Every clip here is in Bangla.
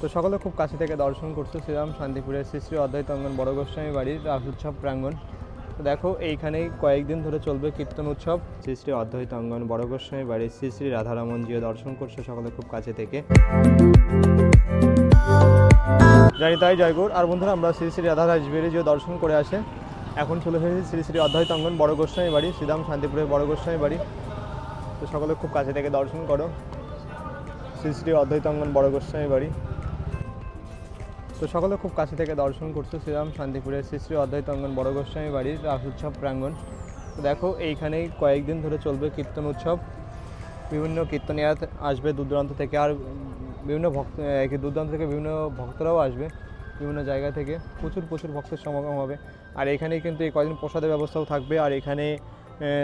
তো সকলে খুব কাছে থেকে দর্শন করছ শ্রীরাম শান্তিপুরের শ্রী শ্রী অদ্বৈত অঙ্গন বড় গোস্বামী বাড়ির রাস উৎসব প্রাঙ্গণ। তো দেখো এইখানেই কয়েকদিন ধরে চলবে কীর্তন উৎসব। শ্রী শ্রী অদ্বৈত অঙ্গন বড় গোস্বামী বাড়ির শ্রী শ্রী রাধারামন জিও দর্শন করছে সকলে খুব কাছে থেকে। জানি তাই, জয়গুর। আর বন্ধুরা, আমরা শ্রী শ্রী রাধা রাজবেরি জিও দর্শন করে আসে। এখন চলে এসেছি শ্রী শ্রী অদ্বৈত অঙ্গন বড় গোস্বামী বাড়ি, শ্রীরাম শান্তিপুরের বড় গোস্বামী বাড়ি। তো সকলে খুব কাছে থেকে দর্শন করো। শ্রী শ্রী অদ্বৈত অঙ্গন বড় গোস্বামী বাড়ি। তো সকলে খুব কাছে থেকে দর্শন করছ। শ্রীরাম শান্তিপুরের শ্রী শ্রী অদ্বৈত অঙ্গন বড় গোস্বামী বাড়ির রাস উৎসব প্রাঙ্গণ দেখো, এইখানেই কয়েকদিন ধরে চলবে কীর্তন উৎসব। বিভিন্ন কীর্তনিয়া আসবে দূর থেকে আর বিভিন্ন ভক্ত দূর দূরান্ত থেকে বিভিন্ন ভক্তরাও আসবে বিভিন্ন জায়গা থেকে। প্রচুর প্রচুর ভক্তের সমাগম হবে। আর এখানেই কিন্তু এই কদিন প্রসাদের ব্যবস্থাও থাকবে। আর এখানে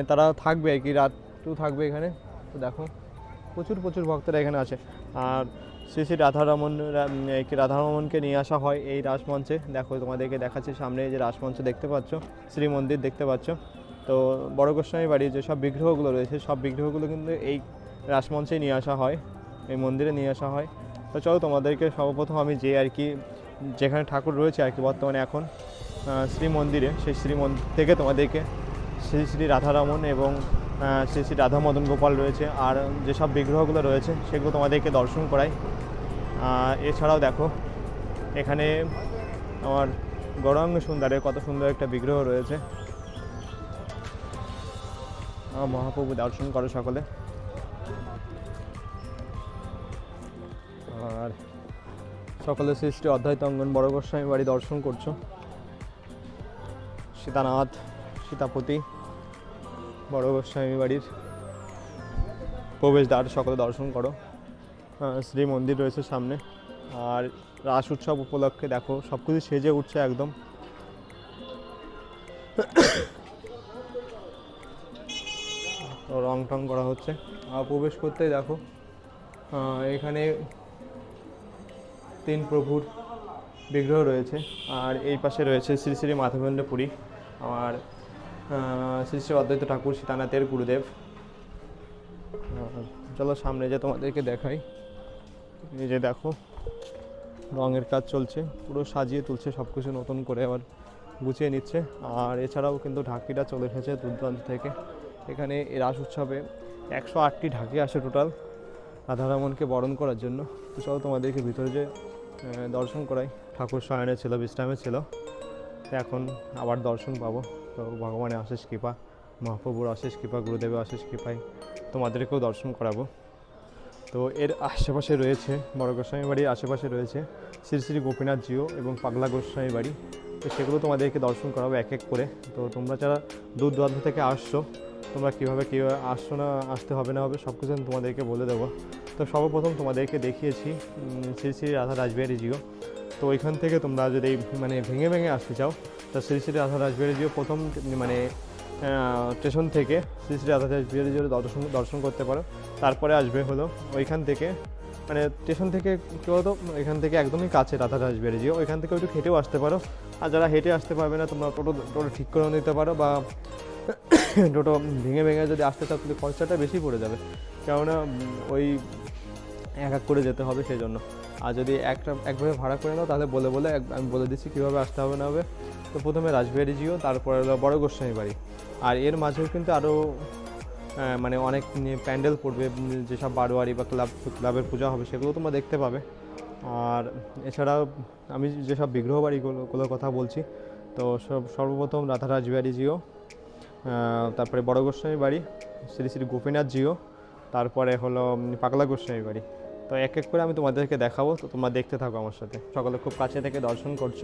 তারা থাকবে আর কি, রাতও থাকবে এখানে। তো দেখো, প্রচুর প্রচুর ভক্তরা এখানে আছে। আর শ্রী শ্রী রাধারমন রাধারমনকে নিয়ে আসা হয় এই রাসমঞ্চে। দেখো তোমাদেরকে দেখাচ্ছি সামনে যে রাসমঞ্চ দেখতে পাচ্ছ শ্রী মন্দির দেখতে পাচ্ছ। তো বড় গোস্বামী বাড়ির যেসব বিগ্রহগুলো রয়েছে সব বিগ্রহগুলো কিন্তু এই রাসমঞ্চেই নিয়ে আসা হয় এই মন্দিরে নিয়ে আসা হয়। তো চলো তোমাদেরকে সর্বপ্রথম আমি যে আর কি যেখানে ঠাকুর রয়েছে আর কি বর্তমানে এখন আহ, শ্রী মন্দিরে সেই শ্রী মন্দির থেকে তোমাদেরকে শ্রী শ্রী রাধারমন এবং শ্রী শ্রী রাধা মদন গোপাল রয়েছে। আর যেসব বিগ্রহগুলো রয়েছে সেগুলো তোমাদেরকে দর্শন আর এছাড়াও দেখো, এখানে আমার গৌরাঙ্গ সুন্দরের কত সুন্দর একটা বিগ্রহ রয়েছে। মহাপ্রভু দর্শন করো সকলে। আর সকলে সৃষ্টি অধ্যায়িত অঙ্গন বড় গোস্বামী বাড়ি দর্শন করছ। সীতানাথ, সীতাপতি, বড় গোস্বামী বাড়ির প্রবেশদ্বার, সকলে দর্শন করো। শ্রী মন্দির রয়েছে সামনে। আর রাস উৎসব উপলক্ষে দেখো সব কিছু সেজে উঠছে একদম। রং টং করা হচ্ছে। আর প্রবেশ করতেই দেখো এখানে তিন প্রভুর বিগ্রহ রয়েছে। আর এই পাশে রয়েছে শ্রী শ্রী মাধবেন্দ্র পুরী আমার শ্রী শ্রী অদ্বৈত ঠাকুর সীতানাথের গুরুদেব। চলো সামনে যে তোমাদেরকে দেখাই। এই যে দেখো, রঙের কাজ চলছে, পুরো সাজিয়ে তুলছে সব কিছু নতুন করে আবার গুছিয়ে নিচ্ছে। আর এছাড়াও কিন্তু ঢাকিটা চলে এসেছে দূর দূরান্ত থেকে। এখানে রাস উৎসবে একশো আটটি ঢাকি আসে টোটাল রাধারমনকে বরণ করার জন্য। তো চলো তোমাদেরকে ভিতরে যে দর্শন করাই। ঠাকুর শয়নে ছিল, বিশ্রামে ছিল। এখন আবার দর্শন পাবো। তো ভগবানের আশেষ কৃপা, মহাপ্রভুর আশেষ কৃপা, গুরুদেবের আশেষ কৃপায় তোমাদেরকেও দর্শন করাবো। তো এর আশেপাশে রয়েছে বড় গোস্বামী বাড়ির আশেপাশে রয়েছে শ্রী শ্রী গোপীনাথ জিও এবং পাগলা গোস্বামী বাড়ি। তো সেগুলো তোমাদেরকে দর্শন করাবো এক এক করে। তো তোমরা যারা দূর দূরান্ত থেকে আসছো, তোমরা কীভাবে কীভাবে আসছো না, আসতে হবে না হবে সব কিছু আমি তোমাদেরকে বলে দেবো। তো সর্বপ্রথম তোমাদেরকে দেখিয়েছি শ্রী শ্রী রাধা রাজবিহারী জিও। তো ওইখান থেকে তোমরা যদি মানে ভেঙে ভেঙে আসতে চাও, তো শ্রী শ্রী রাধা রাজবিহারী জিও প্রথম মানে স্টেশন থেকে শ্রী শ্রী রাধা রাজবিহারী জিও দর্শন দর্শন করতে পারো। তারপরে আসবে হলো ওইখান থেকে মানে স্টেশন থেকে কী বলতো? এখান থেকে একদমই কাছে রাধা রাজবিহারী জিও ওইখান থেকে একটু হেঁটেও আসতে পারো। আর যারা হেঁটে আসতে পারবে না, তোমরা টোটো টোটো ঠিক করে নিতে পারো বা টোটো ভেঙে ভেঙে যদি আসতে চাও, তাহলে খরচাটা বেশি পড়ে যাবে। কেননা ওই এক এক করে যেতে হবে সেই জন্য আর যদি একটা, একভাবে ভাড়া করে নাও, তাহলে বলে বলে আমি বলে দিচ্ছি কীভাবে আসতে হবে না হবে। তো প্রথমে রাজবিহারী জিও তারপরে হলো বড় গোস্বামী বাড়ি। আর এর মাঝেও কিন্তু আরও মানে অনেক প্যান্ডেল পড়বে যেসব বারোয়ারি বা ক্লাব, ক্লাবের পূজা হবে সেগুলো তোমরা দেখতে পাবে। আর এছাড়াও আমি যেসব বিগ্রহ বাড়িগুলোর কথা বলছি, তো সব, সর্বপ্রথম রাধা রাজবিহারী জিও তারপরে বড় গোস্বামী বাড়ি, শ্রী শ্রী গোপীনাথ জিও তারপরে হলো পাগলা গোস্বামী বাড়ি। তো এক এক করে আমি তোমাদেরকে দেখাবো। তো তোমরা দেখতে থাকো আমার সাথে। সকলে খুব কাছে থেকে দর্শন করছ।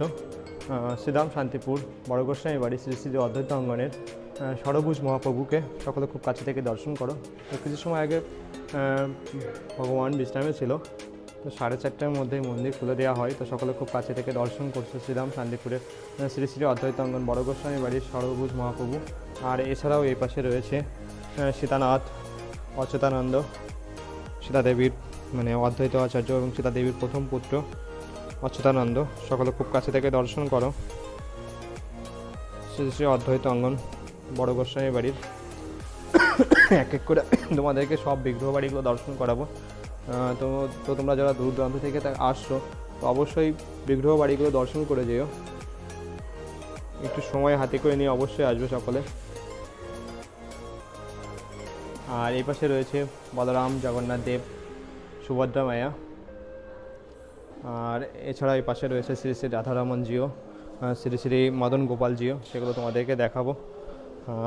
শ্রীরাম শান্তিপুর বড় গোস্বামী বাড়ি, শ্রী শ্রী অদ্বৈত অঙ্গনের ষড়ভুজ মহাপ্রভুকে সকলে খুব কাছে থেকে দর্শন করো। তো কিছু সময় আগে ভগবান বিশ্রামে ছিল। তো সাড়ে চারটার মধ্যেই মন্দির খুলে দেওয়া হয়। তো সকলে খুব কাছে থেকে দর্শন করছে শ্রীরাম শান্তিপুরে শ্রী শ্রী অদ্বৈত অঙ্গন বড় গোস্বামী বাড়ির ষড়ভুজ মহাপ্রভু। আর এছাড়াও এই পাশে রয়েছে সীতানাথ অচ্যুতানন্দ সীতাদেবীর মানে অদ্বৈত আচার্য এবং সীতা দেবীর প্রথম পুত্র অচ্যুতানন্দ। সকলে খুব কাছে থেকে দর্শন করো। শ্রী শ্রী অদ্বৈত অঙ্গন, বড় গোস্বামী বাড়ির। এক এক করে তোমাদেরকে সব বিগ্রহ বাড়িগুলো দর্শন করাবো। তো তো তোমরা যারা দূর দূরান্ত থেকে আসছো, তো অবশ্যই বিগ্রহ বাড়িগুলো দর্শন করে যেও। একটু সময় হাতে করে নিয়ে অবশ্যই আসবে সকলে। আর এই পাশে রয়েছে বলরাম, জগন্নাথ দেব সুভদ্রা মায়া আর এছাড়া এই পাশে রয়েছে শ্রী শ্রী রাধারমন জিও শ্রী শ্রী মদন গোপাল জিও, সেগুলো তোমাদেরকে দেখাবো।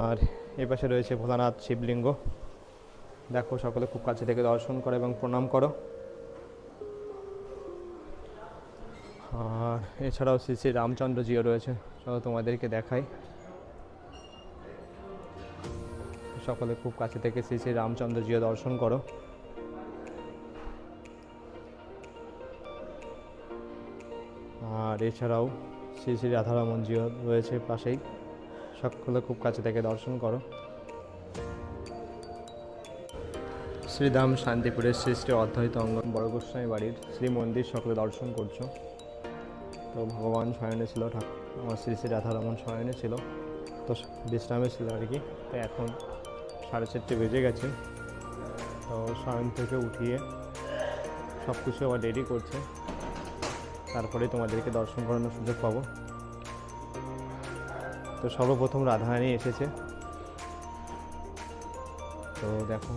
আর এই পাশে রয়েছে ভোলানাথ শিবলিঙ্গ। দেখো সকলে খুব কাছে থেকে দর্শন করো এবং প্রণাম করো। আর এছাড়াও শ্রী শ্রী রামচন্দ্র জিও রয়েছে চলো তোমাদেরকে দেখাই। সকলে খুব কাছে থেকে শ্রী শ্রী রামচন্দ্র জিও দর্শন করো। আর এছাড়াও শ্রী শ্রী রাধারমন জিও রয়েছে পাশেই। সকলে খুব কাছে থেকে দর্শন করো। শ্রীধাম শান্তিপুরের শ্রী শ্রী অদ্বৈত অঙ্গন বড় গোস্বামী বাড়ির শ্রী মন্দির সকলে দর্শন করছ। তো ভগবান শয়নে ছিল ঠাকুর আমার শ্রী শ্রী রাধারমন শয়নে ছিল, তো বিশ্রামে ছিল আর কি। তো এখন সাড়ে চারটে বেজে গেছে। তো শয়ন থেকে উঠিয়ে সব কিছু আবার রেডি করছে। তারপরে তোমাদেরকে দর্শন করানোর সুযোগ পাবো। তো সর্বপ্রথম রাধারানী এসেছে। তো দেখো,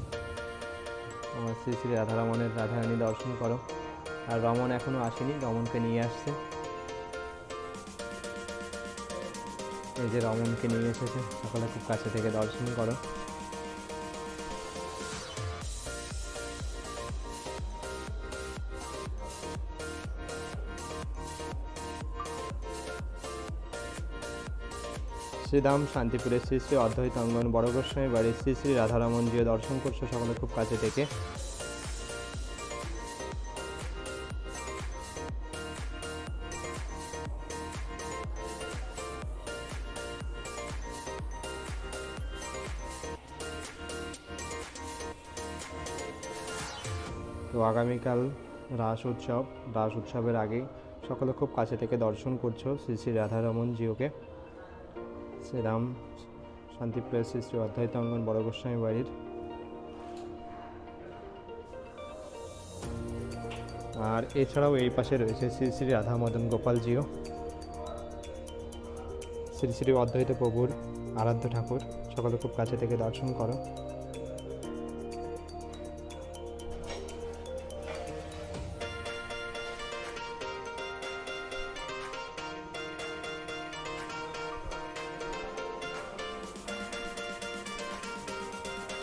আমার শ্রী শ্রী রাধারমণের রাধারানী দর্শন করো। আর রমন এখনও আসেনি রমনকে নিয়ে আসছে। এই যে রমনকে নিয়ে এসেছে, সকলে খুব কাছে থেকে দর্শন করো। শ্রীধাম শান্তিপুরের শ্রী শ্রী অদ্বৈত অঙ্গন, বড় গোস্বামী বাড়ির শ্রী শ্রী রাধারমন জিও দর্শন করছ সকলে খুব কাছে থেকে তো আগামীকাল রাস উৎসব, রাস উৎসবের আগে সকলে খুব কাছে থেকে দর্শন করছ শ্রী শ্রী রাধারমন জিওকে শ্রীরাম শান্তিপ্রিয় শ্রী শ্রী অধ্যায়িত অঙ্গন বড় গোস্বামী বাড়ির। আর এছাড়াও এই পাশে রয়েছে শ্রী শ্রী রাধা মদন গোপালজিও শ্রী শ্রী অদ্বৈত প্রভুর আরাধ্য ঠাকুর। সকলে খুব কাছে থেকে দর্শন করো।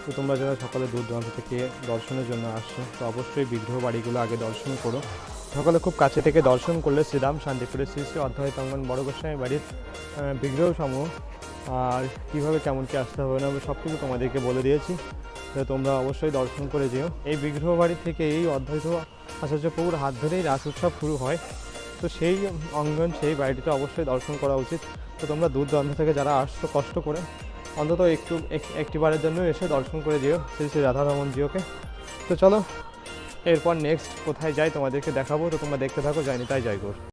তো তোমরা যারা সকলে দূর দূরান্ত থেকে দর্শনের জন্য আসছো, তো অবশ্যই বিগ্রহ বাড়িগুলো আগে দর্শন করো। সকালে খুব কাছে থেকে দর্শন করলে শ্রীরাম শান্তিপুরের শ্রী শ্রী অধ্যয় তঙ্গন বড় গোস্বামী বাড়ির বিগ্রহ সমূহ আর কীভাবে কেমন কী আসতে হবে না সব কিছু তোমাদেরকে বলে দিয়েছি। তো তোমরা অবশ্যই দর্শন করে যেও। এই বিগ্রহ বাড়ি থেকে এই অদ্বৈত আচার্য প্রভুর হাত ধরেই রাস উৎসব শুরু হয়। তো সেই অঙ্গন, সেই বাড়িটিতে অবশ্যই দর্শন করা উচিত। তো তোমরা দূর দূরান্ত থেকে যারা আসছো, কষ্ট করে অন্তত একটু একটি একটিবারের জন্য এসে দর্শন করে দিও শ্রী শ্রী রাধারমন জিওকে। তো চলো, এরপর নেক্সট কোথায় যাই তোমাদেরকে দেখাবো, তো তোমরা দেখতে থাকো যাইনি তাই যাই